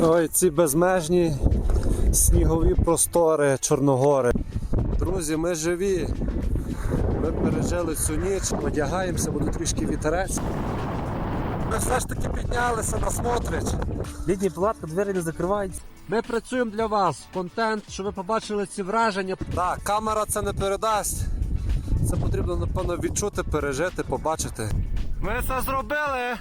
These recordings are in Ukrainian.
Ой, ці безмежні снігові простори Чорногори. Друзі, ми живі. Ми пережили цю ніч, одягаємося, буде трішки вітерець. Ми все ж таки піднялися на смотрич. Літні палатки, двері не закривають. Ми працюємо для вас. Контент, щоб ви побачили ці враження. Так, камера це не передасть. Це потрібно, напевно, відчути, пережити, побачити. Ми це зробили!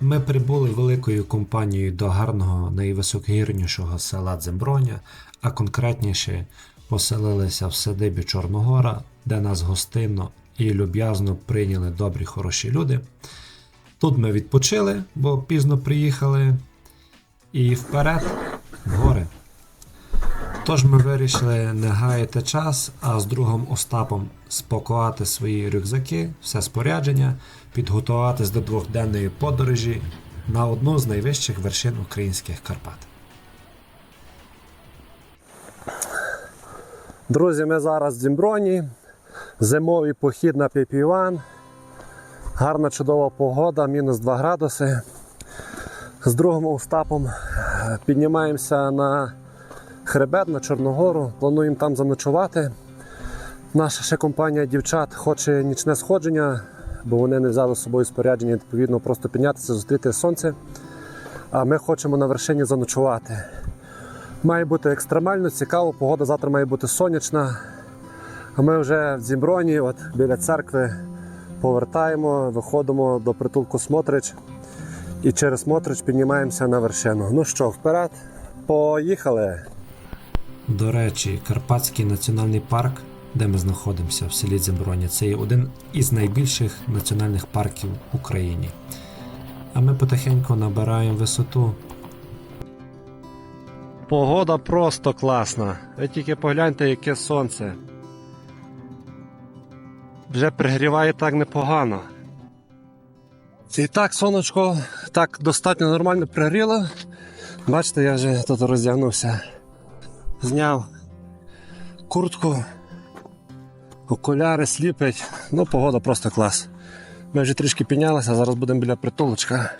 Ми прибули великою компанією до гарного найвисокогірнішого села Дземброня, а конкретніше поселилися в садибі Чорногора, де нас гостинно і люб'язно прийняли добрі хороші люди. Тут ми відпочили, бо пізно приїхали, і вперед в гори. Тож ми вирішили не гаяти час, а з другом Остапом спакувати свої рюкзаки, все спорядження, підготуватись до двохденної подорожі на одну з найвищих вершин українських Карпат. Друзі, ми зараз в Дзімброні. Зимовий похід на Піпіван. Гарна чудова погода, мінус 2 градуси. З другом Остапом е, піднімаємося на хребет на Чорногору. Плануємо там заночувати. Наша ще компанія дівчат хоче нічне сходження, бо вони не взяли з собою спорядження, відповідно, просто піднятися, зустріти сонце. А ми хочемо на вершині заночувати. Має бути екстремально цікаво, погода завтра має бути сонячна. А ми вже в Зімброні, от біля церкви, повертаємо, виходимо до притулку Смотрич і через Смотрич піднімаємося на вершину. Ну що, вперед, поїхали! До речі, Карпатський національний парк, де ми знаходимося в селі Дземброні, це є один із найбільших національних парків в Україні. А ми потихеньку набираємо висоту Погода просто класна. Ви тільки погляньте, яке сонце. Вже пригріває так непогано. І так, сонечко так достатньо нормально пригріло. Бачите, я вже тут роздягнувся. Зняв куртку, окуляри сліпить. Ну, погода просто клас. Ми вже трішки піднялися, зараз будемо біля притулочка.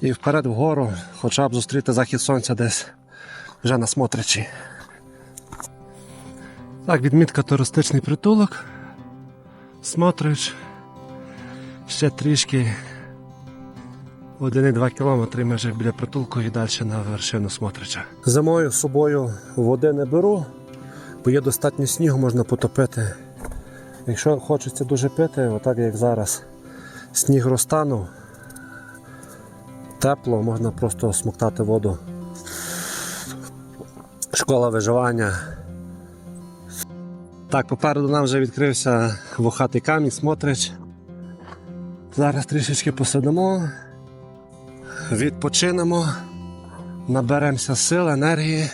І вперед вгору, хоча б зустріти захід сонця десь вже на смотричі. Так, відмітка туристичний притулок. Смотрич. Ще трішки. 1,2 кілометри вже біля притулку і далі на вершину Смотрича. Зимою з собою води не беру, бо є достатньо снігу, можна потопити. Якщо хочеться дуже пити, отак як зараз, сніг розтанув, тепло, можна просто смоктати воду. Школа виживання. Так, попереду нам вже відкрився вухатий камінь, смотрич. Зараз трішечки посидимо, відпочинемо, наберемося сил, енергії,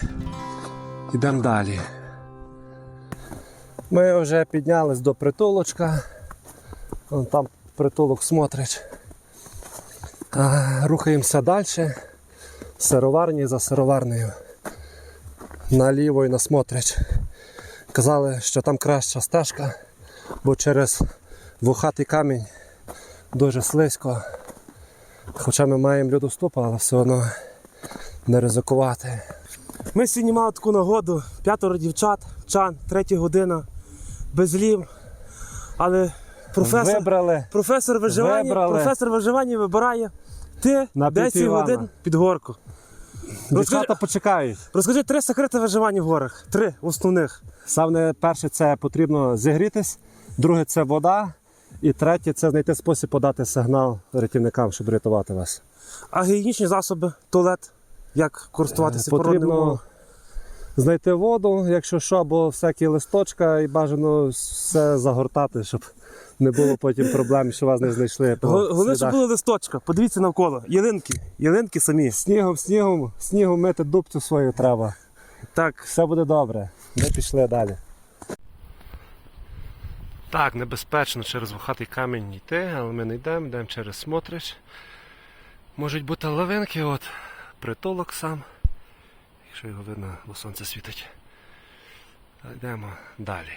йдемо далі. Ми вже піднялись до притулочка. Там притулок смотрич. Рухаємося далі. Сироварні за сироварнею. Наліво і на. Казали, що там краща стежка, бо через вухатий камінь дуже слизько. Хоча ми маємо льодоступ, але все одно не ризикувати. Ми сьогодні мали таку нагоду, п'ятеро дівчат, чан, третя година, без лів. Але професор, Вибрали професор, виживання, Вибрали. професор виживання вибирає ти На 10 Піпівана. годин під горку. Дівчата почекають. розкажи три секрети виживання в горах. Три основних. Саме перше це потрібно зігрітись, друге це вода, і третє це знайти спосіб подати сигнал рятівникам, щоб рятувати вас. А гігієнічні засоби, туалет. Як користуватися коронною Потрібно знайти воду, якщо що, або всякі листочка, і бажано все загортати, щоб не було потім проблем, що вас не знайшли. Головне, щоб були листочка. Подивіться навколо. Ялинки. Ялинки самі. Снігом, снігом, снігом мити дубцю свою треба. Так, Все буде добре. Ми пішли далі. Так, небезпечно через вухатий камінь йти, але ми не йдемо, йдемо через смотрич. Можуть бути лавинки, от притулок сам. Якщо його видно, бо сонце світить. Йдемо далі.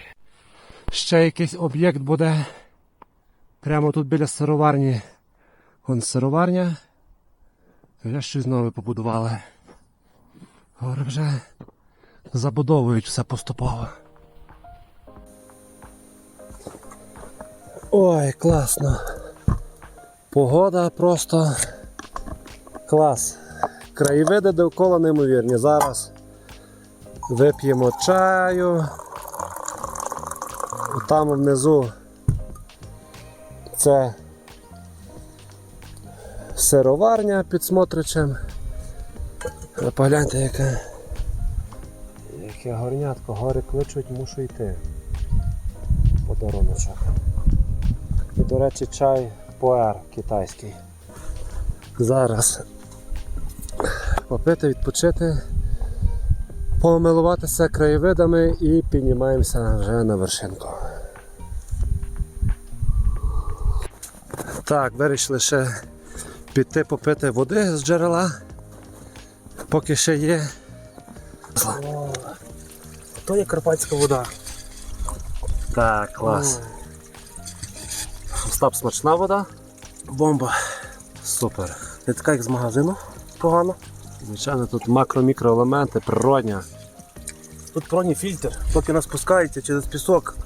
Ще якийсь об'єкт буде прямо тут біля сироварні Вон сироварня. Вже щось нове побудували. Гори вже забудовують все поступово. Ой, класно. Погода просто клас. Краєвиди довкола неймовірні. Зараз вип'ємо чаю. Там внизу це сироварня під Смотричем. Погляньте, яке, яке горнятко, гори кличуть, мушу йти. Подаруночок. І, до речі, чай пуер китайський. Зараз попити, відпочити, помилуватися краєвидами і піднімаємося вже на вершинку. Так, вирішили ще піти попити води з джерела. Поки ще є. То є карпатська вода. Так, клас. Остап смачна вода. Бомба. Супер. Не така, як з магазину. Погано. Звичайно, тут макро-мікроелементи, природня. Тут проні фільтр, поки нас спускається через пісок,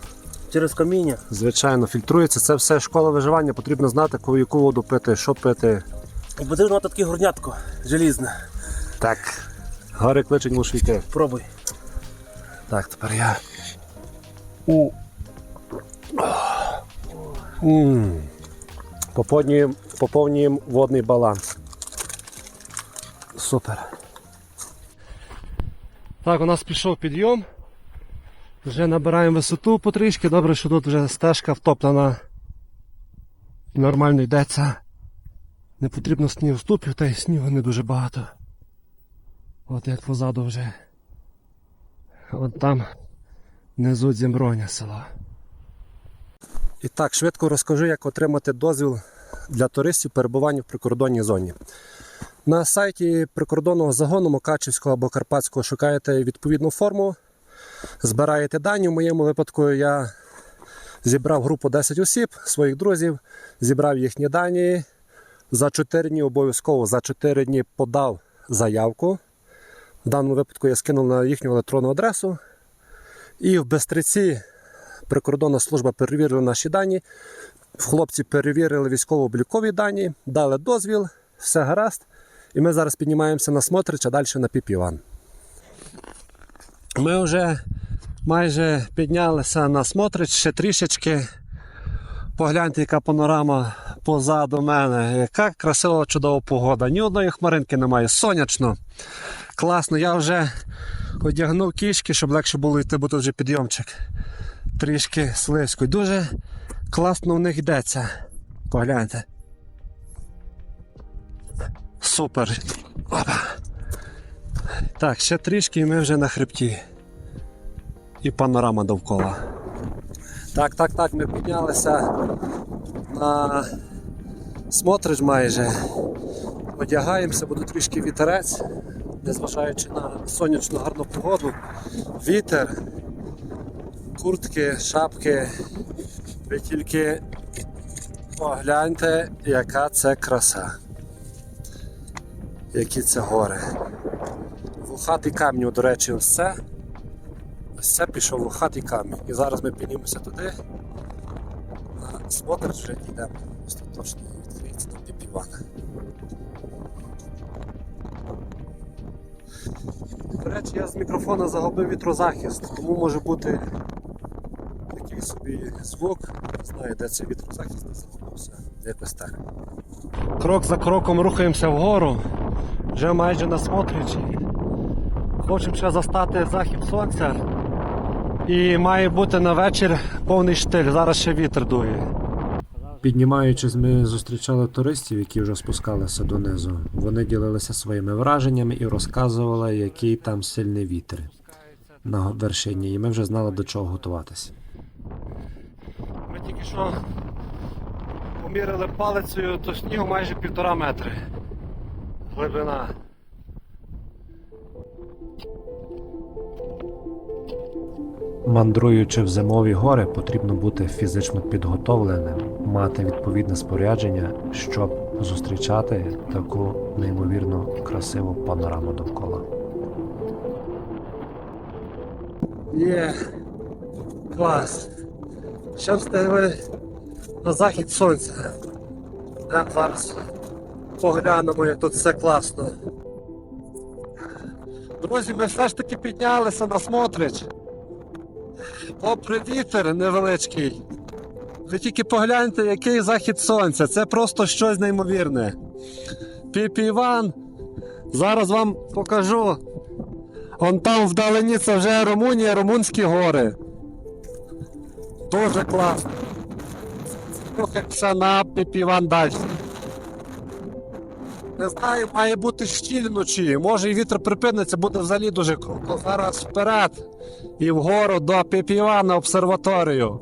через каміння. Звичайно, фільтрується. Це все школа виживання. Потрібно знати, яку- яку воду пити, що пити. І потрібно мати таке горнятко желізне. Так. Гори кличуть, мушу йти. Пробуй. Так, тепер я. У. Поповнюємо, поповнюємо водний баланс. Супер. Так, у нас пішов підйом. Вже набираємо висоту потрішки. Добре, що тут вже стежка втоплена. Нормально йдеться. Не потрібно снігу ступів, та й снігу не дуже багато. От як позаду вже. От там внизу Дзімброня село. І так, швидко розкажу, як отримати дозвіл для туристів перебування в прикордонній зоні. На сайті прикордонного загону Мукачівського або Карпатського шукаєте відповідну форму, збираєте дані. В моєму випадку я зібрав групу 10 осіб, своїх друзів, зібрав їхні дані. За 4 дні обов'язково за 4 дні подав заявку. В даному випадку я скинув на їхню електронну адресу. І в Бестриці прикордонна служба перевірила наші дані. Хлопці перевірили військово-облікові дані, дали дозвіл, все гаразд. І ми зараз піднімаємося на Смотрич, а далі на Піпіван. Ми вже майже піднялися на Смотрич, ще трішечки. Погляньте, яка панорама позаду мене. Яка красива чудова погода. Ні одної хмаринки немає. Сонячно. Класно, я вже одягнув кішки, щоб легше було йти, бо тут вже підйомчик. Трішки слизько. Дуже класно в них йдеться. Погляньте. Супер. Опа. Так, ще трішки і ми вже на хребті. І панорама довкола. Так, так, так, ми піднялися на смотрич майже. Одягаємося, буде трішки вітерець, незважаючи на сонячну гарну погоду. Вітер, куртки, шапки. Ви тільки погляньте, яка це краса. Які це гори. Вухатий камінь, до речі, ось це. Ось це пішов вухатий камінь. І зараз ми піднімемося туди. На смотр вже йдемо. Остаточно відкриється на піпівана. До речі, я з мікрофона загубив вітрозахист, тому може бути собі звук. Не знаю, де цей вітрозахист не загубився. Якось так. Крок за кроком рухаємося вгору. Вже майже на смотричі. Хочемо ще застати захід сонця. І має бути на вечір повний штиль. Зараз ще вітер дує. Піднімаючись, ми зустрічали туристів, які вже спускалися донизу. Вони ділилися своїми враженнями і розказували, який там сильний вітер на вершині, і ми вже знали до чого готуватися. Тільки що поміряли палицею, то снігу майже півтора метри. Глибина. Мандруючи в зимові гори, потрібно бути фізично підготовленим, мати відповідне спорядження, щоб зустрічати таку неймовірно красиву панораму довкола. Є. Клас. Ще встигли на захід сонця. Йдемо зараз поглянемо, як тут все класно. Друзі, ми все ж таки піднялися на Смотрич. Попри вітер невеличкий. Ви тільки погляньте, який захід сонця. Це просто щось неймовірне. Піпі Іван. Зараз вам покажу. Он там вдалині це вже Румунія, Румунські гори. Дуже класно. Рухаємося на Піпіван далі. Не знаю, має бути щіль вночі. Може і вітер припиниться, буде взагалі дуже круто. Зараз вперед і вгору до Піпівана обсерваторію.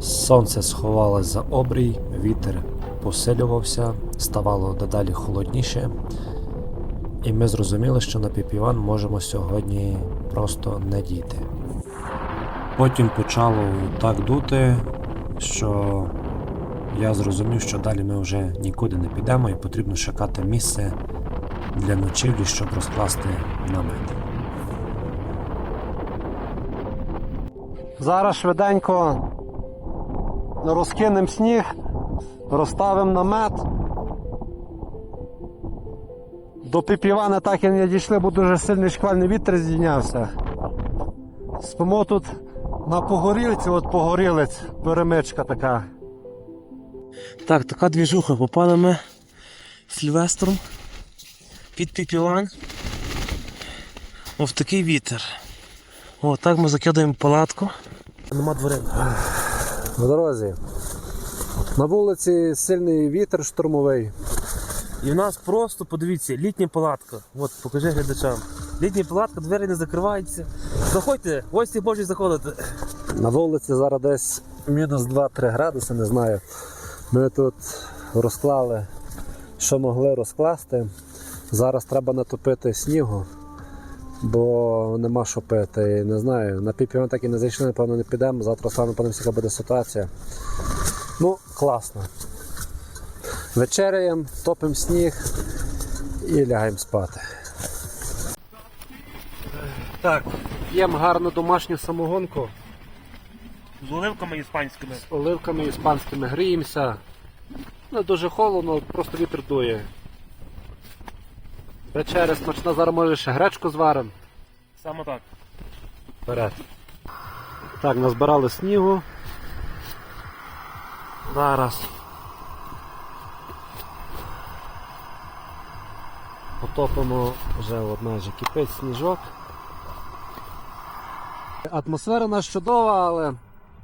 Сонце сховалось за обрій, вітер посилювався, ставало дедалі холодніше, і ми зрозуміли, що на Піпіван можемо сьогодні просто не дійти. Потім почало так дути, що я зрозумів, що далі ми вже нікуди не підемо і потрібно шукати місце для ночівлі, щоб розкласти намет. Зараз швиденько розкинемо сніг, розставимо намет. До Піпівана так і не дійшли, бо дуже сильний шквальний вітер здійнявся. Спимо тут на погорілці, от погорілець, перемичка така. Так, така двіжуха. Попали ми Сильвестром під Піпілан. О, в такий вітер. О, так ми закидаємо палатку. Нема дверей. В дорозі. На вулиці сильний вітер штурмовий. І в нас просто, подивіться, літня палатка. От, покажи глядачам. Літня палатка, двері не закриваються. Заходьте, ось гості можуть заходити. На вулиці зараз десь мінус 2-3 градуси, не знаю. Ми тут розклали, що могли розкласти. Зараз треба натопити снігу, бо нема що пити. Не знаю, на піпіон так і не зайшли, напевно, не підемо. Завтра саме подивимося, яка буде ситуація. Ну, класно. Вечеряємо, топимо сніг і лягаємо спати. Так, п'ємо гарну домашню самогонку. З оливками іспанськими. з оливками іспанськими гріємося. Не дуже холодно, просто вітер дує. Вечеря смачна, зараз може ще гречку зваримо. Саме так. Вперед. Так, назбирали снігу. Зараз. Потопимо вже от майже кипить сніжок. Атмосфера нас чудова, але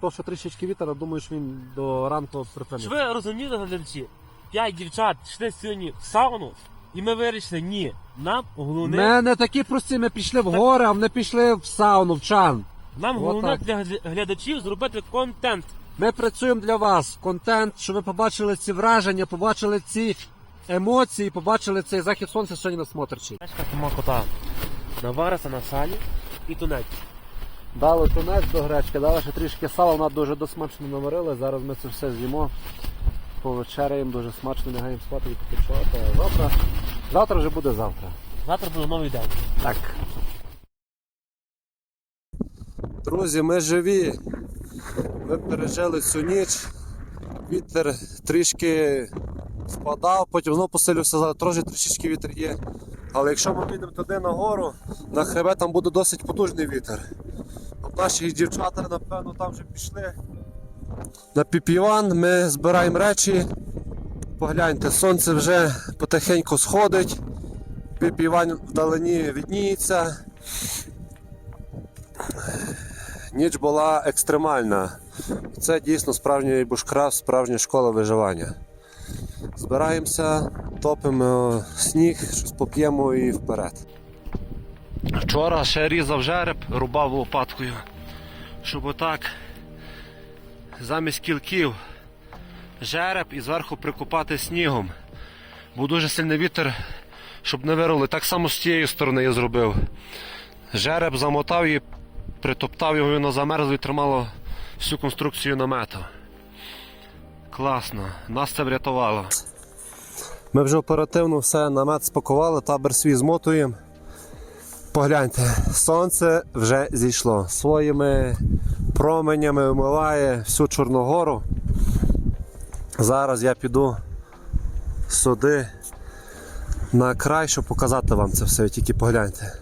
то, що трішечки вітер, думаю, що він до ранку припинить. ви розуміли, глядачі, п'ять дівчат йшли сьогодні в сауну, і ми вирішили, ні, нам головне, Ми не такі прості, ми пішли в гори, а вони пішли в сауну, в чан. нам От головне так. для глядачів зробити контент. Ми працюємо для вас. Контент, щоб ви побачили ці враження, побачили ці емоції, побачили цей захід сонця сьогодні на смотричі. Сама кота. Навариться на салі і тунець. Дали тунець до гречки, дали ще трішки сала, вона дуже досмачно наварили. Зараз ми це все з'їмо. Повечеряємо, дуже смачно лягаємо спати і попочувати. А Завтра, завтра вже буде завтра. Завтра буде новий день. Так. Друзі, ми живі. Ми пережили цю ніч. Вітер трішки спадав, потім знову посилився, зараз трошки трішечки вітер є. Але якщо ми підемо туди нагору, на хребет там буде досить потужний вітер. Наші дівчата, напевно, там вже пішли. На піпіван ми збираємо речі. Погляньте, сонце вже потихеньку сходить. Піпіван вдалині відніється. Ніч була екстремальна. Це дійсно справжній бушкрафт, справжня школа виживання. Збираємося, топимо сніг, щось поп'ємо і вперед. Вчора ще різав жереб, рубав лопаткою, щоб отак замість кілків жереб і зверху прикопати снігом. Був дуже сильний вітер, щоб не вирвали. Так само з тієї сторони я зробив. Жереб замотав і притоптав його, воно замерзло і тримало всю конструкцію намету. Класно, нас це врятувало. Ми вже оперативно все намет спакували, табір свій змотуємо. Погляньте, сонце вже зійшло. Своїми променями вмиває всю Чорногору. Зараз я піду сюди на край, щоб показати вам це все, тільки погляньте.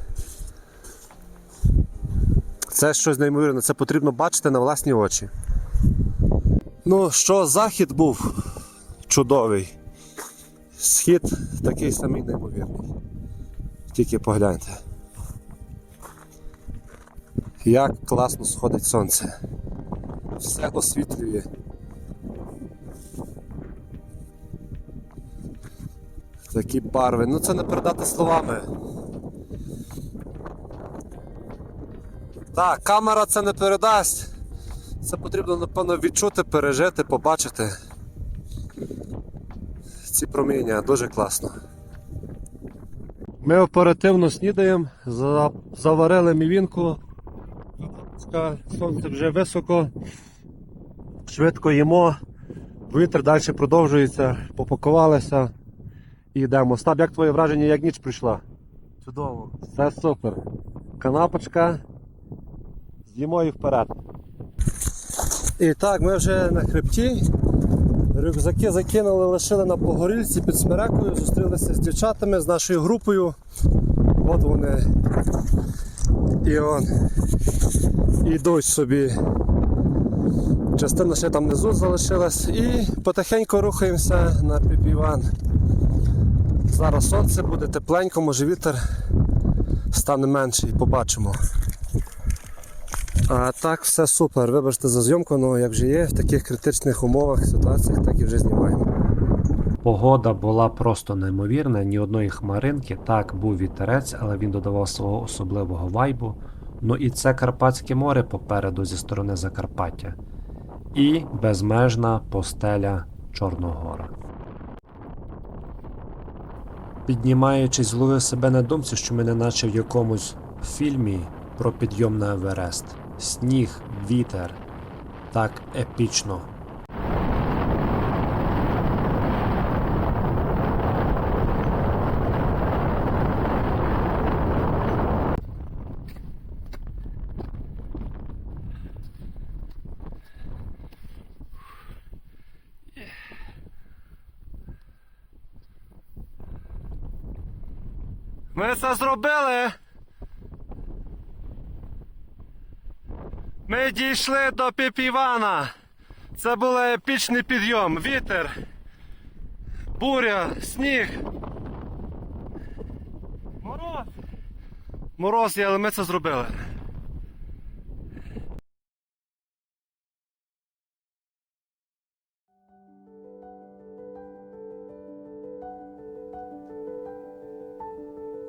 Це щось неймовірне, це потрібно бачити на власні очі. Ну що, захід був чудовий. Схід такий самий неймовірний. Тільки погляньте. Як класно сходить сонце. Все освітлює. Такі барви. Ну це не передати словами. Так, камера це не передасть. Це потрібно, напевно, відчути, пережити, побачити. Ці проміння дуже класно. Ми оперативно снідаємо, заварили мівінку. Сонце вже високо. Швидко їмо. Вітер далі продовжується, попакувалися і йдемо. Стаб, як твоє враження, як ніч прийшла? Чудово. Все супер. Канапочка. З'їмо і вперед. І так, ми вже на хребті. Рюкзаки закинули, лишили на погорільці під смерекою, зустрілися з дівчатами, з нашою групою. От вони. І он. Йдуть собі. Частина ще там внизу залишилась. І потихеньку рухаємося на Піпіван. Зараз сонце буде тепленько, може вітер стане менший, побачимо. А так все супер. Вибачте за зйомку, але як вже є, в таких критичних умовах, ситуаціях, так і вже знімаємо. Погода була просто неймовірна, ні одної хмаринки. Так, був вітерець, але він додавав свого особливого вайбу. Ну і це Карпатське море попереду зі сторони Закарпаття. І безмежна постеля Чорногора. Піднімаючись, зловив себе на думці, що ми не наче в якомусь фільмі про підйом на Еверест. Сніг, вітер. Так епічно. Ми це зробили. Ми дійшли до Піпівана. Це був епічний підйом. Вітер, буря, сніг. Мороз. Мороз але ми це зробили.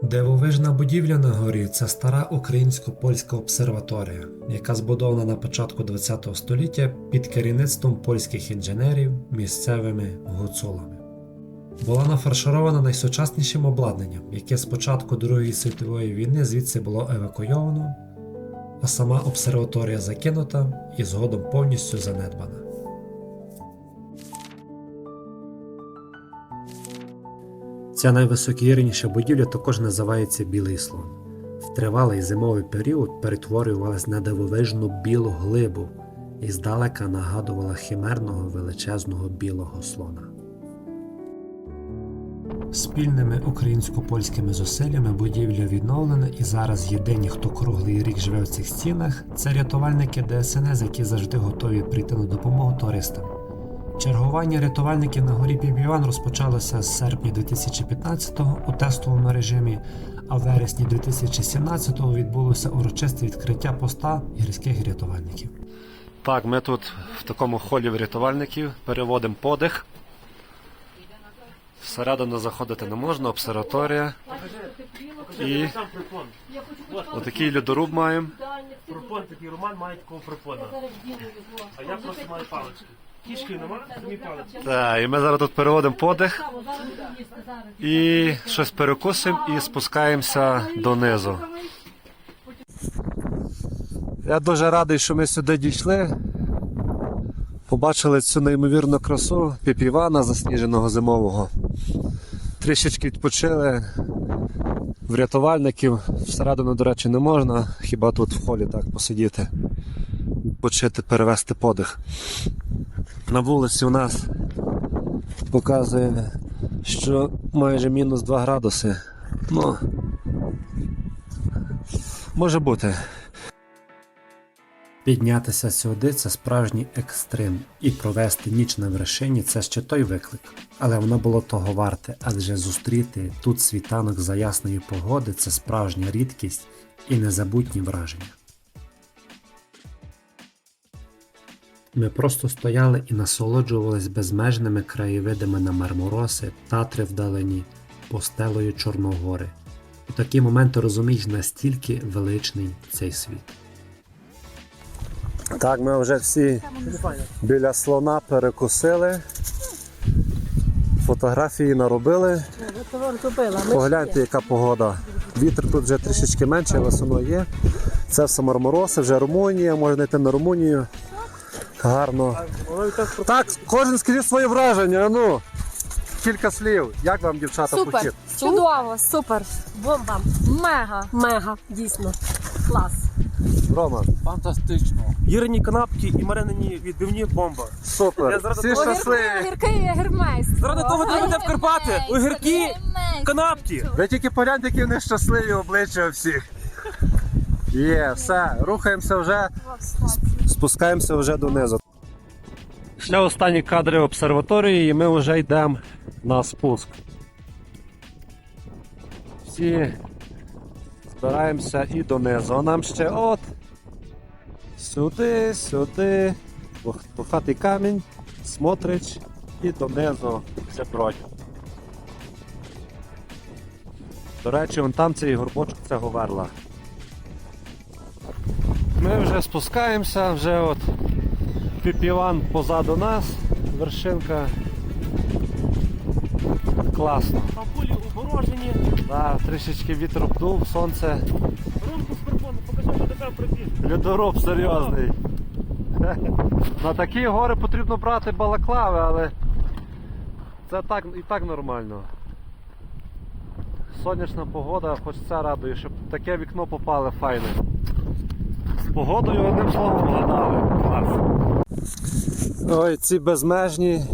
Дивовижна будівля на горі це стара українсько-польська обсерваторія, яка збудована на початку ХХ століття під керівництвом польських інженерів місцевими гуцулами. Була нафарширована найсучаснішим обладнанням, яке з початку Другої світової війни звідси було евакуйовано, а сама обсерваторія закинута і згодом повністю занедбана. Ця найвисокогірніша будівля також називається Білий слон. В тривалий зимовий період перетворювалась на дивовижну білу глибу і здалека нагадувала химерного величезного білого слона. Спільними українсько-польськими зусиллями будівля відновлена і зараз єдині, хто круглий рік живе в цих стінах, це рятувальники ДСНС, які завжди готові прийти на допомогу туристам. Чергування рятувальників на горі Піпіван розпочалося з серпня 2015-го у тестовому режимі, а в вересні 2017-го відбулося урочисте відкриття поста гірських рятувальників. Так, ми тут в такому холі в рятувальників переводимо подих. Всередину заходити не можна, обсерваторія. І отакий льодоруб маємо. Припон такий Роман має такого припона. А я просто маю палички. Кішки і ми зараз тут переводимо подих і щось перекусимо і спускаємося донизу. Я дуже радий, що ми сюди дійшли. Побачили цю неймовірну красу піпівана засніженого зимового. Трішечки відпочили. Врятувальників всередину, до речі, не можна, хіба тут в холі так посидіти, відпочити, перевести подих. На вулиці у нас показує, що майже мінус 2 градуси. Ну, може бути. Піднятися сюди це справжній екстрим, і провести ніч на вершині це ще той виклик. Але воно було того варте, адже зустріти тут світанок за ясної погоди це справжня рідкість і незабутні враження. Ми просто стояли і насолоджувались безмежними краєвидами на Мармороси, Татри вдалині, постелою Чорногори. У такі моменти розумієш настільки величний цей світ. Так, ми вже всі біля слона перекусили. Фотографії наробили. Погляньте, яка погода. Вітер тут вже трішечки менше, але все одно є. Це все Мармороси, вже Румунія, можна йти на Румунію. Гарно. Так, кожен скажіть своє враження. Ну, кілька слів. Як вам, дівчата, Супер, похід? чудово, супер, бомба, мега, мега, дійсно, клас. Рома, Ірині канапки і маринені відбивні бомба. супер. Я зараз Всі такого- щасливі. Гіркий гермейс. Заради того йде в Карпати, огірки, канапки. Ви тільки погляньте, які вони щасливі обличчя у всіх. Є, все, рухаємося вже, спускаємося вже донизу. Ще останні кадри обсерваторії, і ми вже йдемо на спуск. Всі збираємося і донизу. А нам ще от сюди, сюди, пухатий камінь, смотрич і донизу це бродь. До речі, вон там цей горбочок це говерла. Ми вже спускаємося, вже от піпіван позаду нас, вершинка. Класно. Там пулі оборожені. Да, трішечки вітер обдув, сонце. Рунку з припону, покажи, що така пробіг. Льодороб серйозний. На такі гори потрібно брати балаклави, але це так і так нормально. Сонячна погода, хоч це радує, щоб таке вікно попали файне. Погодою одним словом вгадали. Клас. Ой, ці безмежні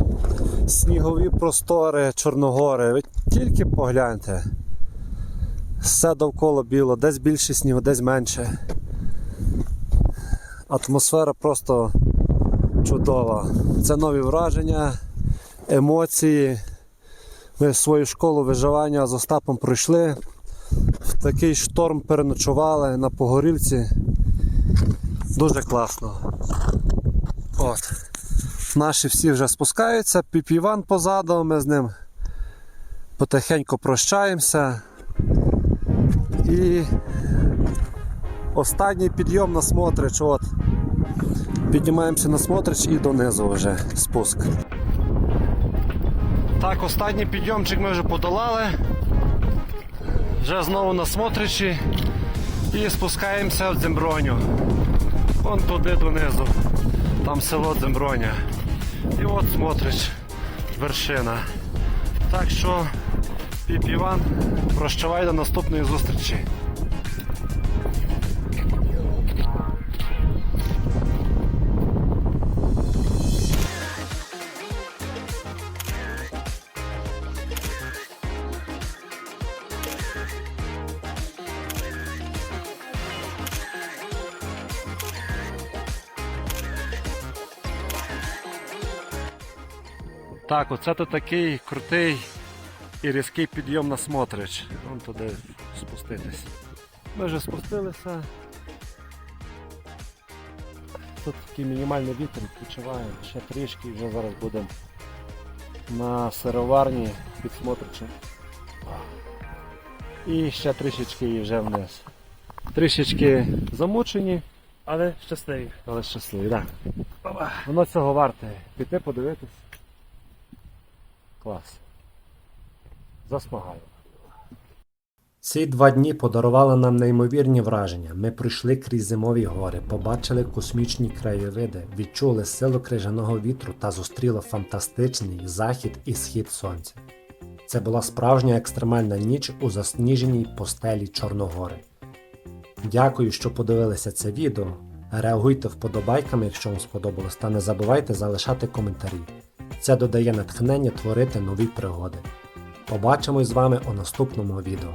снігові простори Чорногори. Ви тільки погляньте. Все довкола біло, десь більше снігу, десь менше. Атмосфера просто чудова. Це нові враження, емоції. Ми свою школу виживання з Остапом пройшли. В такий шторм переночували на Погорільці. Дуже класно. От. Наші всі вже спускаються, піп-Іван позаду, ми з ним потихеньку прощаємося. І Останній підйом на Смотрич. От. Піднімаємося на Смотрич і донизу вже спуск. Так, останній підйомчик ми вже подолали. Вже знову на Смотричі і спускаємося в Дземброню. Вон туди донизу. Там село Дземброня. І от смотриш, вершина. Так що, піп Іван, прощавай до наступної зустрічі. Так, оце то такий крутий і різкий підйом на Смотрич. Вон туди спуститись. Ми вже спустилися. Тут такий мінімальний вітер відпочиває, ще трішки і вже зараз будемо на сироварні підсмотричі. І ще трішечки і вже вниз. Трішечки замучені, Але щасливі. але щасливі, так. Воно цього варте. Піти подивитись. Клас. Засмагаю. Ці два дні подарували нам неймовірні враження. Ми пройшли крізь зимові гори, побачили космічні краєвиди, відчули силу крижаного вітру та зустріли фантастичний захід і схід сонця. Це була справжня екстремальна ніч у засніженій постелі Чорногори. Дякую, що подивилися це відео. Реагуйте вподобайками, якщо вам сподобалось, та не забувайте залишати коментарі. Це додає натхнення творити нові пригоди. Побачимось з вами у наступному відео.